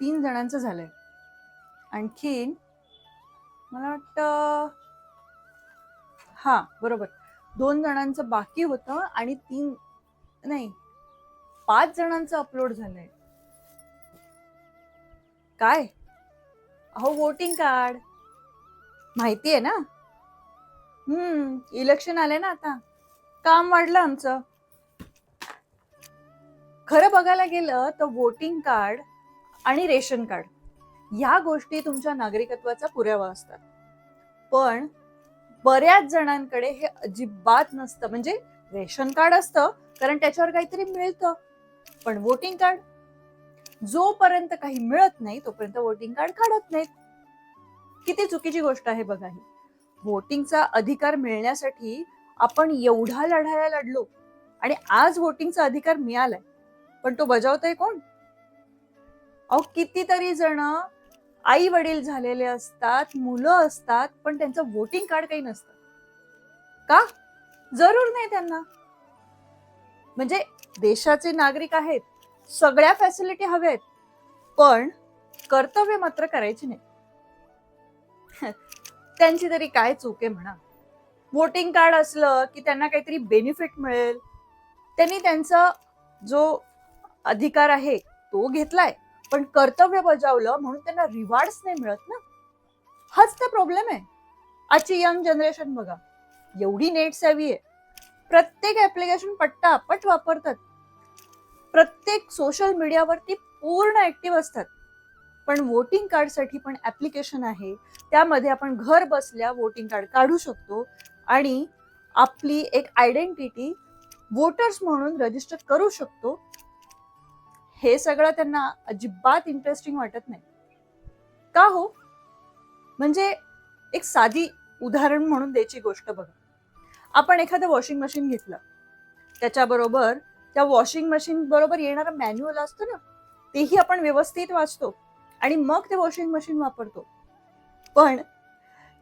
तीन जणांचं झालंय. आणखीन मला वाटतं हा बरोबर. दोन जणांचं बाकी होतं आणि तीन नाही पाच जणांचं अपलोड झालंय. काय? अहो वोटिंग कार्ड माहिती आहे ना? हम्म इलेक्शन आले ना आता. काम वाढलं आमचं. खरं बघायला गेलं तर वोटिंग कार्ड आणि रेशन कार्ड ह्या गोष्टी तुमच्या नागरिकत्वाचा पुरावा असतात. पण बऱ्याच जणांकडे हे अजिबात नसतं. म्हणजे रेशन कार्ड असतं कारण त्याच्यावर काहीतरी मिळतं. पण वोटिंग कार्ड जोपर्यंत काही मिळत नाही तोपर्यंत वोटिंग कार्ड काढत नाहीत. किती चुकीची गोष्ट आहे बघा ही. वोटिंगचा अधिकार मिळण्यासाठी आपण एवढा लढाया लढलो आणि आज वोटिंगचा अधिकार मिळालाय. पण तो बजावतोय कोण? अहो कितीतरी जण आई वडील झालेले असतात मुलं असतात पण त्यांचं वोटिंग कार्ड काही नसतं. का? जरूर नाही त्यांना. म्हणजे देशाचे नागरिक आहेत सगळ्या फॅसिलिटी हव्यात पण कर्तव्य मात्र करायची नाही. त्यांची तरी काय चूक आहे म्हणा. वोटिंग कार्ड असलं की त्यांना काहीतरी बेनिफिट मिळेल. त्यांनी त्यांचा जो अधिकार आहे तो घेतलाय. पण कर्तव्य बजावलं म्हणून त्यांना रिवार्ड्स नाही मिळत ना. हाच तर प्रॉब्लेम आहे. आजची यंग जनरेशन बघा एवढी नेट सॅवी आहे. प्रत्येक ऍप्लिकेशन पट्टापट वापरतात. प्रत्येक सोशल मीडियावरती पूर्ण ऍक्टिव्ह असतात. पण वोटिंग कार्डसाठी पण ऍप्लिकेशन आहे. त्यामध्ये आपण घर बसल्या वोटिंग कार्ड काढू शकतो. आणि आपली एक आयडेंटिटी वोटर्स म्हणून रजिस्टर करू शकतो. हे सगळं त्यांना अजिबात इंटरेस्टिंग वाटत नाही. का हो? म्हणजे एक साधी उदाहरण म्हणून द्यायची गोष्ट बघा. आपण एखादं वॉशिंग मशीन घेतलं. त्याच्याबरोबर त्या वॉशिंग मशीन बरोबर येणारं मॅन्युअल असतं ना तेही आपण व्यवस्थित वाचतो आणि मग ते वॉशिंग मशीन वापरतो. पण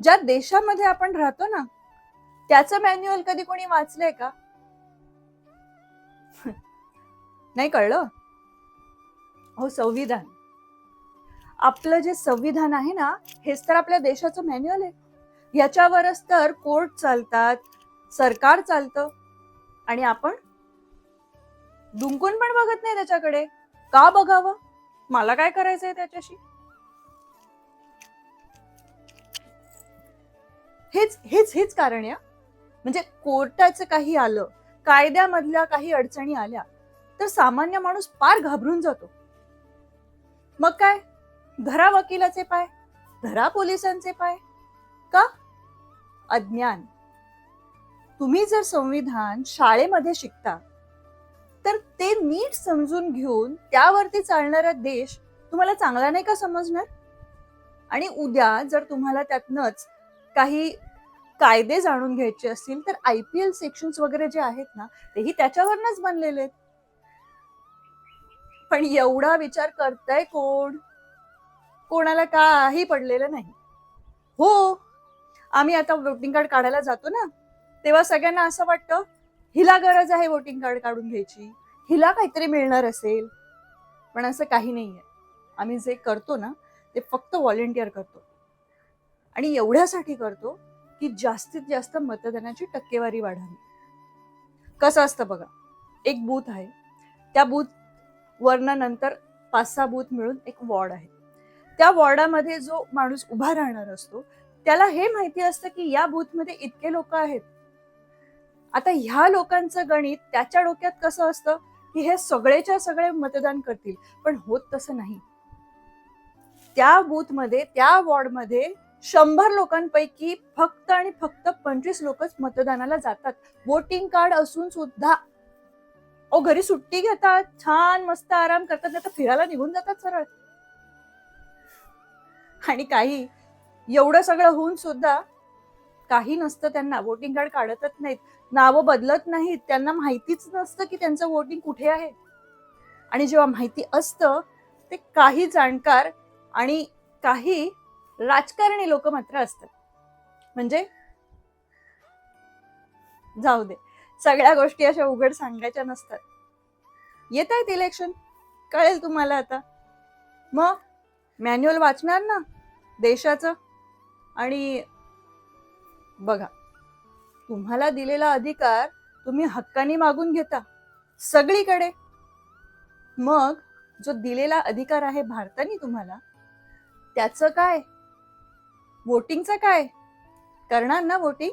ज्या देशामध्ये आपण राहतो ना त्याचं मॅन्युअल कधी कोणी वाचलंय का? नाही कळलं? हो संविधान. आपलं जे संविधान आहे ना हेच तर आपल्या देशाचं मॅन्युअल आहे. याच्यावरच तर कोर्ट चालतात सरकार चालतं. आणि आपण दुमकून पण बघत नाही त्याच्याकडे. का बघावं? मला काय करायचंय त्याच्याशी? हेच हेच हेच कारण आहे म्हणजे कोर्टाचं काही आलं कायद्यामधल्या काही अडचणी आल्या तर सामान्य माणूस फार घाबरून जातो. मग काय? धरा वकिलाचे पाय धरा पोलिसांचे पाय. का? अज्ञान. तुम्ही जर संविधान शाळेमध्ये शिकता तर ते नीट समजून घेऊन त्यावरती चालणारा देश तुम्हाला चांगला नाही का समजणार? आणि उद्या जर तुम्हाला त्यातनच काही कायदे जाणून घ्यायचे असतील तर आय पी एल सेक्शन्स वगैरे जे आहेत ना तेही त्याच्यावरनच बनलेले आहेत. पण एवढा विचार करताय कोण? कोणाला काही पडलेलं नाही. हो आम्ही आता वोटिंग कार्ड काढायला जातो ना तेव्हा सगळ्यांना असं वाटतं हिला गरज आहे वोटिंग कार्ड काढून घ्यायची हिला काहीतरी मिळणार असेल. पण असं काही नाही आहे आम्ही जे करतो ना ते फक्त व्हॉलेंटिअर करतो. आणि एवढ्यासाठी करतो की जास्तीत जास्त मतदानाची टक्केवारी वाढावी. कसं असतं बघा एक बूथ आहे. त्या बूथ वर्णानंतर नंतर पाच सहा बूथ मिळून एक वॉर्ड आहे. त्या वॉर्डामध्ये जो माणूस उभा राहणार असतो त्याला हे माहिती असतं की या बूथमध्ये इतके लोक आहेत. आता ह्या लोकांचं गणित त्याच्या डोक्यात कसं असतं की हे सगळेच्या सगळे मतदान करतील पण होत तसं नाही. त्या बूथमध्ये त्या वॉर्डमध्ये शंभर लोकांपैकी फक्त आणि फक्त पंचवीस लोकच मतदानाला जातात. वोटिंग कार्ड असून सुद्धा ओ घरी सुट्टी घेतात? छान मस्त आराम करतात नाही तर फिरायला निघून जातात सरळ. आणि काही एवढं सगळं होऊन सुद्धा काही नसतं त्यांना वोटिंग कार्ड काढतच नाहीत. नावं बदलत नाहीत. त्यांना माहितीच नसतं की त्यांचं वोटिंग कुठे आहे. आणि जेव्हा माहिती असतं ते काही जाणकार आणि काही राजकारणी लोक मात्र असतात. म्हणजे जाऊ दे. सगळ्या गोष्टी अशा उघड सांगायच्या नसतात. येत आहेत इलेक्शन कळेल तुम्हाला आता. मग मॅन्युअल वाचणार ना? देशाचं? आणि बघा तुम्हाला दिलेला अधिकार तुम्ही हक्काने मागून घेता. सगळीकडे. मग जो दिलेला अधिकार आहे भारताने तुम्हाला त्याचं काय? वोटिंगचं काय? करणार ना वोटिंग